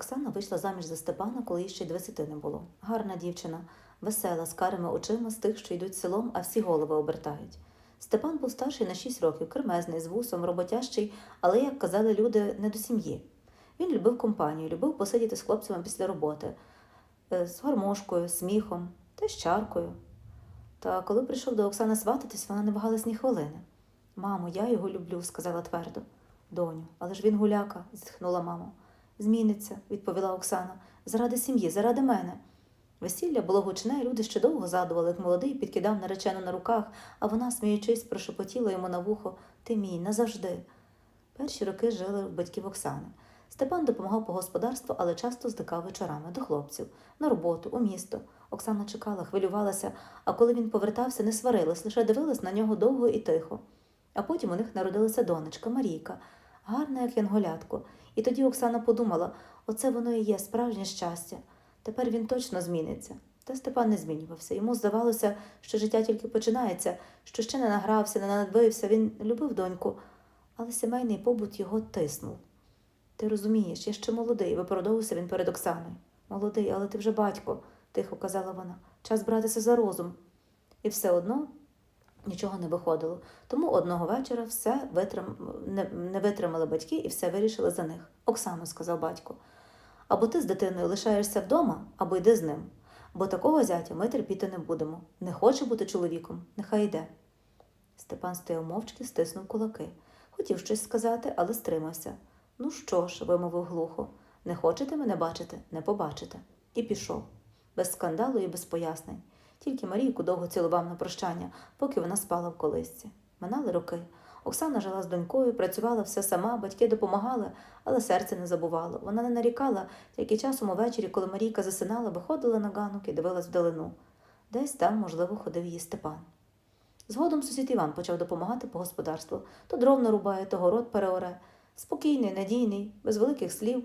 Оксана вийшла заміж за Степана, коли їй ще й двадцяти не було. Гарна дівчина, весела, з карими очима з тих, що йдуть селом, а всі голови обертають. Степан був старший на шість років, кремезний, з вусом, роботящий, але, як казали люди, не до сім'ї. Він любив компанію, любив посидіти з хлопцями після роботи, е, з гармошкою, сміхом та з чаркою. Та коли прийшов до Оксани свататись, вона не вагалась ні хвилини. Мамо, я його люблю, сказала твердо. Доню, але ж він гуляка, зітхнула мама. Зміниться, відповіла Оксана, заради сім'ї, заради мене. Весілля було гучне, люди ще довго задували, як молодий підкидав наречену на руках, а вона, сміючись, прошепотіла йому на вухо Ти мій, назавжди. Перші роки жили в батьків Оксани. Степан допомагав по господарству, але часто здикав вечорами до хлопців, на роботу, у місто. Оксана чекала, хвилювалася, а коли він повертався, не сварилась, лише дивилась на нього довго і тихо. А потім у них народилася донечка Марійка, гарна, як янголятко. І тоді Оксана подумала, оце воно і є справжнє щастя. Тепер він точно зміниться. Та Степан не змінювався. Йому здавалося, що життя тільки починається, що ще не награвся, не надбився, він любив доньку, але сімейний побут його тиснув. Ти розумієш, я ще молодий, виправдовувався він перед Оксаною. Молодий, але ти вже батько, тихо казала вона. Час братися за розум. І все одно нічого не виходило. Тому одного вечора все витрим... не, не витримали батьки і все вирішили за них. Оксано, сказав батько. Або ти з дитиною лишаєшся вдома, або йди з ним. Бо такого зятя ми терпіти не будемо. Не хоче бути чоловіком, нехай йде. Степан стояв мовчки, стиснув кулаки. Хотів щось сказати, але стримався. Ну що ж, вимовив глухо, не хочете мене бачити, не побачите. І пішов, без скандалу і без пояснень. Тільки Марійку довго цілував на прощання, поки вона спала в колисці. Минали роки. Оксана жила з донькою, працювала все сама, батьки допомагали, але серце не забувало. Вона не нарікала, тільки часом увечері, коли Марійка засинала, виходила на ганок і дивилась вдалину. Десь там, можливо, ходив її Степан. Згодом сусід Іван почав допомагати по господарству. То дров нарубає, то город переоре. Спокійний, надійний, без великих слів.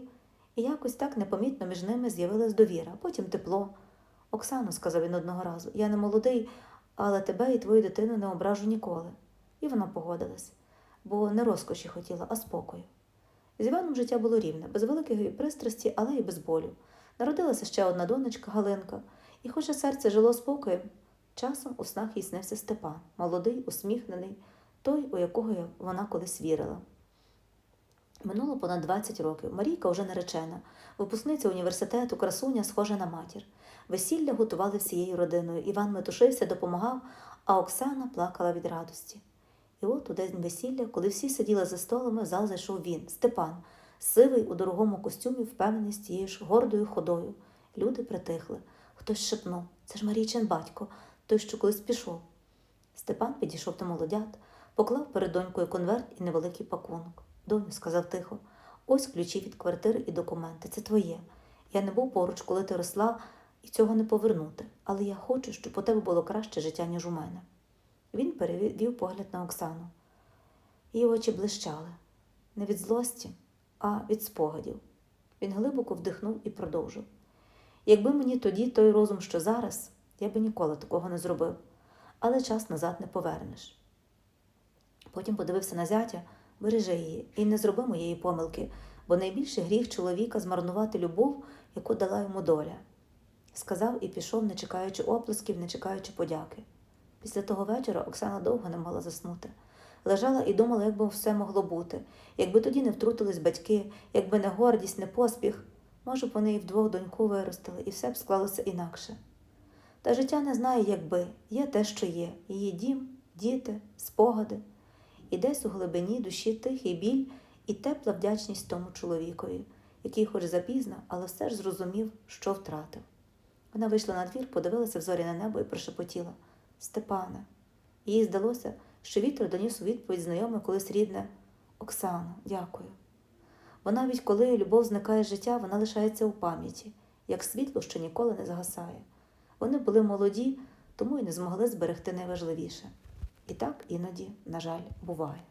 І якось так непомітно між ними з'явилась довіра, потім тепло. Оксано, сказав він одного разу, я не молодий, але тебе і твою дитину не ображу ніколи. І вона погодилась, бо не розкоші хотіла, а спокою. З Іваном життя було рівне, без великої пристрасті, але й без болю. Народилася ще одна донечка Галинка, і, хоча серце жило спокоєм, часом у снах їй снився Степан, молодий, усміхнений, той, у якого вона колись вірила. Минуло понад 20 років. Марійка вже наречена, випускниця університету, красуня, схожа на матір. Весілля готували всією родиною. Іван метушився, допомагав, а Оксана плакала від радості. І от у день весілля, коли всі сиділи за столами, в зал зайшов він, Степан, сивий у дорогому костюмі, впевнений з тією ж гордою ходою. Люди притихли. Хтось шепнув це ж Марійчин батько, той, що колись пішов. Степан підійшов до молодят, поклав перед донькою конверт і невеликий пакунок. Доню, сказав тихо, ось ключі від квартири і документи. Це твоє. Я не був поруч, коли ти росла, і цього не повернути, але я хочу, щоб у тебе було краще життя, ніж у мене. Він перевів погляд на Оксану. Її очі блищали не від злості, а від спогадів. Він глибоко вдихнув і продовжив. Якби мені тоді той розум, що зараз, я би ніколи такого не зробив, але час назад не повернеш. Потім подивився на зятя, бережи її і не зроби моєї помилки, бо найбільший гріх чоловіка змарнувати любов, яку дала йому доля. Сказав і пішов, не чекаючи оплесків, не чекаючи подяки. Після того вечора Оксана довго не могла заснути. Лежала і думала, як би все могло бути, якби тоді не втрутились батьки, якби не гордість, не поспіх, може б вони і вдвох доньку виростили, і все б склалося інакше. Та життя не знає, якби, є те, що є, її дім, діти, спогади, і десь у глибині душі тихий біль і тепла вдячність тому чоловікові, який, хоч запізно, але все ж зрозумів, що втратив. Вона вийшла на двір, подивилася в зоряне небо і прошепотіла Степане. Їй здалося, що вітер доніс у відповідь знайоме колись рідне Оксано, дякую. Бо навіть коли любов зникає з життя, вона лишається у пам'яті, як світло, що ніколи не згасає. Вони були молоді, тому й не змогли зберегти найважливіше. І так іноді, на жаль, буває.